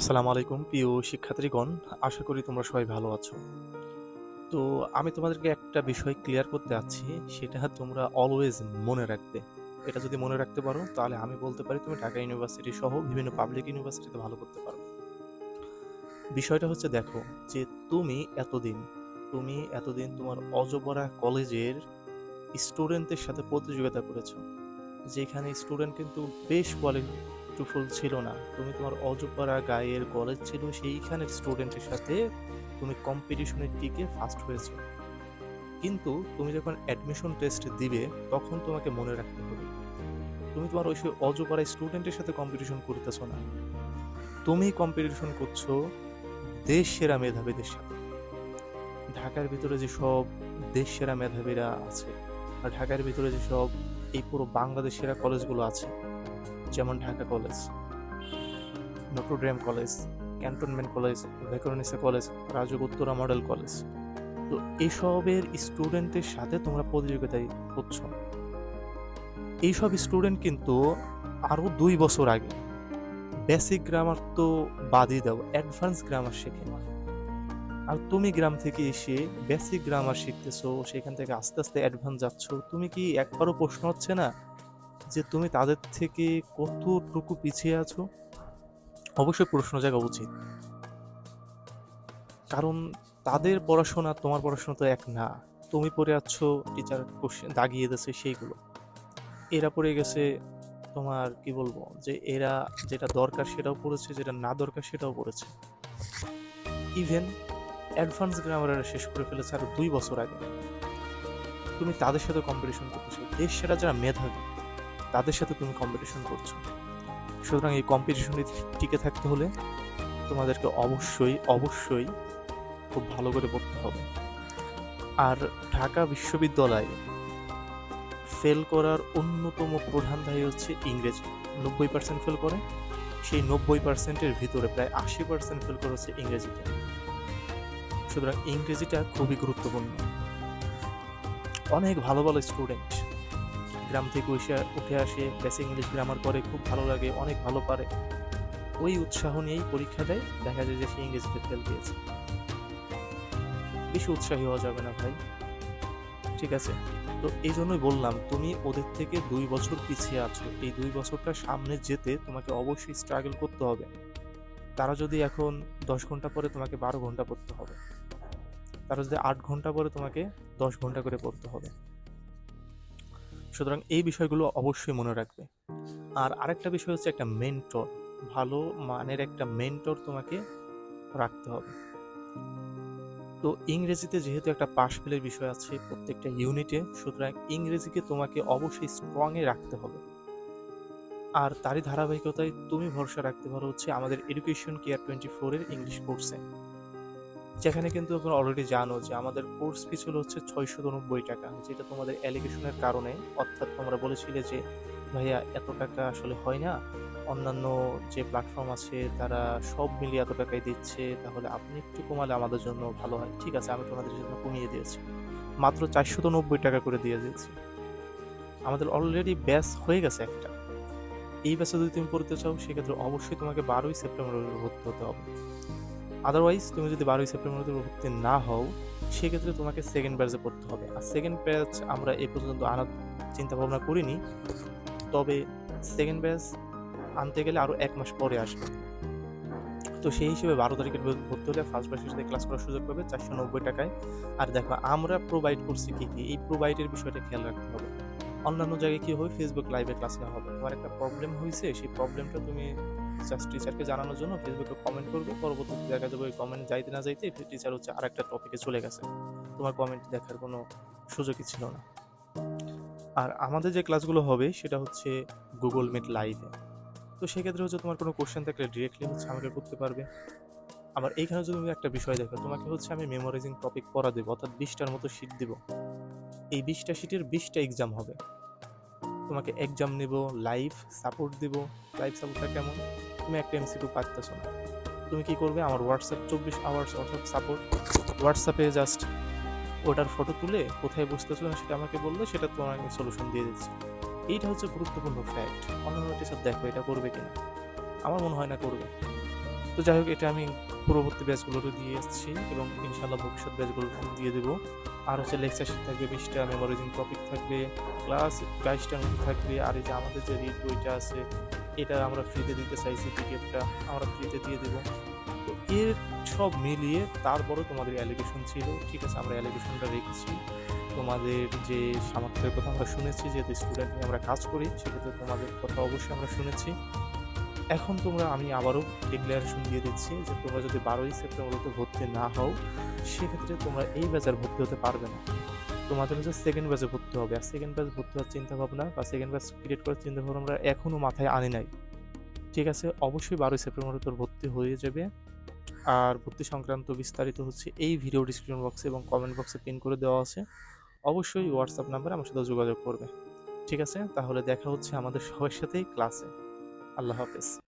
আসসালামু আলাইকুম, প্রিয় শিক্ষার্থীগণ। আশা করি তোমরা সবাই ভালো আছো। তো আমি তোমাদেরকে একটা বিষয় ক্লিয়ার করতে যাচ্ছি সেটা তোমরা অলওয়েজ মনে রাখবে। এটা যদি মনে রাখতে পারো, তাহলে আমি বলতে পারি তুমি ঢাকা ইউনিভার্সিটি সহ বিভিন্ন পাবলিক ইউনিভার্সিটিতে ভালো করতে পারবে বিষয়টা হচ্ছে দেখো, যে তুমি এতদিন তুমি এতদিন তোমার অজপরা কলেজের স্টুডেন্টদের সাথে প্রতিযোগিতা করেছ, যেখানে স্টুডেন্ট কিন্তু বেশ কোয়ালিটিফুল ছিল না। তুমি তোমার অজপাড়া গায়ের কলেজ ছিল, সেইখানের স্টুডেন্টের সাথে তুমি কম্পিটিশনের টিকে ফার্স্ট হয়েছো। কিন্তু তুমি যখন অ্যাডমিশন টেস্ট দিবে, তখন তোমাকে মনে রাখতে হবে, তুমি তোমার ওই অজপাড়া স্টুডেন্টের সাথে কম্পিটিশন করতেছো না। তুমি কম্পিটিশন করছ দেশ সেরা মেধাবীদের সাথে। ঢাকার ভিতরে যে সব দেশ সেরা মেধাবীরা আছে, আর ঢাকার ভিতরে যে সব এই পুরো বাংলাদেশ সেরা কলেজগুলো আছে যেমন Dhaka college Notre Dame college cantonment college Viqarunnisa college Rajuk Uttara model college. তো এইসবের স্টুডেন্টের সাথে তোমরা প্রতিযোগিতায় করছ এইসব স্টুডেন্ট কিন্তু আরও দুই বছর আগে বেসিক গ্রামার তো বাদই দাও অ্যাডভান্স গ্রামার শেখে। আর তুমি গ্রাম থেকে এসে বেসিক গ্রামার শিখতেছো, সেখান থেকে আস্তে আস্তে অ্যাডভান্স যাচ্ছ, তুমি কি একবারও প্রশ্ন হচ্ছে না? যে তুমি তাদের থেকে কতটুকু পিছিয়ে আছো? অবশ্যই প্রশ্ন জায়গা উচিত। কারণ তাদের পড়াশোনা, তোমার পড়াশোনা তো এক না। তুমি পড়ে আছো টিচার কোশ্চেন দাগিয়ে দিয়েছে সেইগুলো। এরা পড়ে গেছে তোমার, কি বলব, যে এরা যেটা দরকার সেটাও পড়েছে, যেটা না দরকার সেটাও পড়েছে। ইভেন অ্যাডভান্স গ্রামার শেষ করে ফেলেছে আরও দুই বছর আগে। তুমি তাদের সাথে কম্পিটিশন করতেছো। দেশ সেরা যারা মেধাবী তাদের সাথে তুমি কম্পিটিশন করছ। সুতরাং এই কম্পিটিশনে টিকে থাকতে হলে তোমাদেরকে অবশ্যই অবশ্যই খুব ভালো করে পড়তে হবে। আর ঢাকা বিশ্ববিদ্যালয়ে ফেল করার অন্যতম প্রধান দায়ী হচ্ছে ইংরেজি। নব্বই পার্সেন্ট ফেল করে, সেই নব্বই পার্সেন্টের ভিতরে প্রায় আশি পার্সেন্ট ফেল করে হচ্ছে ইংরেজিতে সুতরাং ইংরেজিটা খুবই গুরুত্বপূর্ণ। অনেক ভালো ভালো স্টুডেন্ট গ্রাম থেকে উঠে উঠে আসে। বেসিক ইংলিশ গ্রামার করে খুব ভালো লাগে, অনেক ভালো পারে। ওই উৎসাহ নিয়েই পরীক্ষা দেয়, দেখা যায় যে সে ইংরেজিতে ফেল দিয়েছে বেশি উৎসাহী হওয়া যাবে না ভাই। ঠিক আছে? তো এই জন্যই বললাম, তুমি ওদের থেকে দুই বছর পিছিয়ে আছো। এই দুই বছরটা সামনে যেতে তোমাকে অবশ্যই স্ট্রাগল করতে হবে। তারা যদি এখন দশ ঘণ্টা পরে তোমাকে বারো ঘণ্টা পড়তে হবে। তারা যদি আট ঘণ্টা পরে তোমাকে দশ ঘণ্টা করে পড়তে হবে। সুতরাং এই বিষয়গুলো অবশ্যই মনে রাখবে। আর আরেকটা বিষয় হচ্ছে একটা মেন্টর ভালো মানের একটা মেন্টর তোমাকে রাখতে হবে। তো ইংরেজিতে যেহেতু একটা পাশ ফেলের বিষয় আছে প্রত্যেকটা ইউনিটে সুতরাং ইংরেজিকে তোমাকে অবশ্যই স্ট্রংয়ে রাখতে হবে। আর তারই ধারাবাহিকতায় তুমি ভরসা রাখতে পারো হচ্ছে আমাদের এডুকেশন কেয়ার টোয়েন্টি ফোরের ইংলিশ কোর্সে যেখানে কিন্তু তোমরা অলরেডি জানো যে আমাদের কোর্স ফি ছিল হচ্ছে ছয়শো নব্বই টাকা, যেটা তোমাদের অ্যালিগেশনের কারণে। অর্থাৎ তোমরা বলেছিলে যে, ভাইয়া, এত টাকা আসলে হয় না। অন্যান্য যে প্ল্যাটফর্ম আছে, তারা সব মিলিয়ে এত টাকাই দিচ্ছে। তাহলে আপনি একটু কমালে আমাদের জন্য ভালো হয়। ঠিক আছে, আমি তোমাদের জন্য কমিয়ে দিয়েছি। মাত্র চারশো নব্বই টাকা করে দিয়ে দিয়েছি। আমাদের অলরেডি ব্যাস হয়ে গেছে একটা। এই ব্যাচে যদি তুমি পড়তে চাও, সেক্ষেত্রে অবশ্যই তোমাকে বারোই সেপ্টেম্বর ভর্তি হতে হবে। আদারওয়াইজ তুমি যদি বারোই সেপ্টেম্বর ভর্তি না হও, সেক্ষেত্রে তোমাকে সেকেন্ড ব্যাচে পড়তে হবে। আর সেকেন্ড ব্যাচ আমরা এ পর্যন্ত আনার চিন্তা ভাবনা করিনি, তবে সেকেন্ড ব্যাচ আনতে গেলে আরও এক মাস পরে আসবে। তো সেই হিসেবে বারো তারিখের ভর্তি হলে ফার্স্ট ব্যাচের সাথে ক্লাস করার সুযোগ পাবে চারশো নব্বই টাকায়। আর দেখো, আমরা প্রোভাইড করছি কী কী? এই প্রোভাইডের বিষয়টা খেয়াল রাখতে হবে। অন্যান্য জায়গায় কী হবে? ফেসবুক লাইভে ক্লাস নেওয়া হবে। তোমার একটা প্রবলেম হয়েছে, সেই প্রবলেমটা তুমি জাস্ট টিচারকে জানানোর জন্য ফেসবুকে কমেন্ট করবে। পরবর্তীতে দেখা যাবে ওই কমেন্ট যাইতে না যাইতে টিচার হচ্ছে আরেকটা টপিকে চলে গেছে। তোমার কমেন্ট দেখার কোনো সুযোগই ছিল না। আর আমাদের যে ক্লাসগুলো হবে, সেটা হচ্ছে গুগল মিট লাইভে তো সেক্ষেত্রে হচ্ছে তোমার কোনো কোশ্চেন থাকলে ডিরেক্টলি হচ্ছে আমাকে করতে পারবে। আবার এইখানে যদি তুমি একটা বিষয় দেখো, তোমাকে হচ্ছে আমি মেমোরাইজিং টপিক পড়া দেবো, অর্থাৎ বিশটার মতো শিট দিব। এই বিশটা শিটের বিশটা এক্সাম হবে। তোমাকে এক্সাম নেব লাইফ সাপোর্ট দেব। লাইফ সাপোর্টটা কেমন? তুমি একটা এমসিকিউ পারতেছো না। তুমি কি করবে? আমার হোয়াটসঅ্যাপ চব্বিশ আওয়ার্স অর্থাৎ সাপোর্ট হোয়াটসঅ্যাপে জাস্ট ওটার ফটো তুলে কোথায় বসতে না সেটা আমাকে বললে, সেটা তোমার আমি সলিউশন দিয়ে দিচ্ছি। এইটা হচ্ছে গুরুত্বপূর্ণ ফ্যাক্ট অন্যান্য টিচার দেখো এটা করবে কিনা। আমার মনে হয় না করবে। তো যাই হোক, এটা আমি পূর্ববর্তী ব্যাচগুলোরও দিয়ে এসেছি এবং ইনশাল্লাহ ভবিষ্যৎ ব্যাচগুলো দিয়ে দেবো। আর হচ্ছে লেকচার শিট থাকবে, বিশটা মেমোরাইজিং টপিক থাকবে ক্লাস বাইশটার মতো থাকবে, আর এই যে আমাদের যে রিড বইটা আছে, এটা আমরা ফ্রিতে দিতে চাইছি পিডিএফটা আমরা ফ্রিতে দিয়ে দেবো। তো এর সব মিলিয়ে তারপরে তোমাদের অ্যালিগেশন ছিল, ঠিক আছে, আমরা অ্যালিগেশনটা রেখেছি। তোমাদের যে সামর্থ্যের কথা আমরা শুনেছি যেহেতু স্টুডেন্ট নিয়ে আমরা কাজ করি, সেক্ষেত্রে তোমাদের কথা অবশ্যই আমরা শুনেছি। এখন তোমরা আমি আবারও ডিক্লারেশন দিয়ে দিচ্ছি যে তোমরা যদি বারোই সেপ্টেম্বরতে ভর্তি না হও, সেক্ষেত্রে তোমরা এই ব্যাচের ভর্তি হতে পারবে না। তোমাদের হচ্ছে সেকেন্ড ব্যাচে ভর্তি হবে। আর সেকেন্ড ব্যাচ ভর্তি হওয়ার চিন্তা ভাবনা বা সেকেন্ড ব্যাচ ক্রিয়েট করার চিন্তা ভাবনা আমরা এখনও মাথায় আনি নাই। ঠিক আছে? অবশ্যই বারোই সেপ্টেম্বরে তোর ভর্তি হয়ে যাবে। আর ভর্তি সংক্রান্ত বিস্তারিত হচ্ছে এই ভিডিও ডিসক্রিপশন বক্সে এবং কমেন্ট বক্সে পিন করে দেওয়া আছে। অবশ্যই হোয়াটসঅ্যাপ নাম্বারে আমার সাথে যোগাযোগ করবে। ঠিক আছে? তাহলে দেখা হচ্ছে আমাদের সবার সাথেই ক্লাসে আল্লাহ হাফেজ।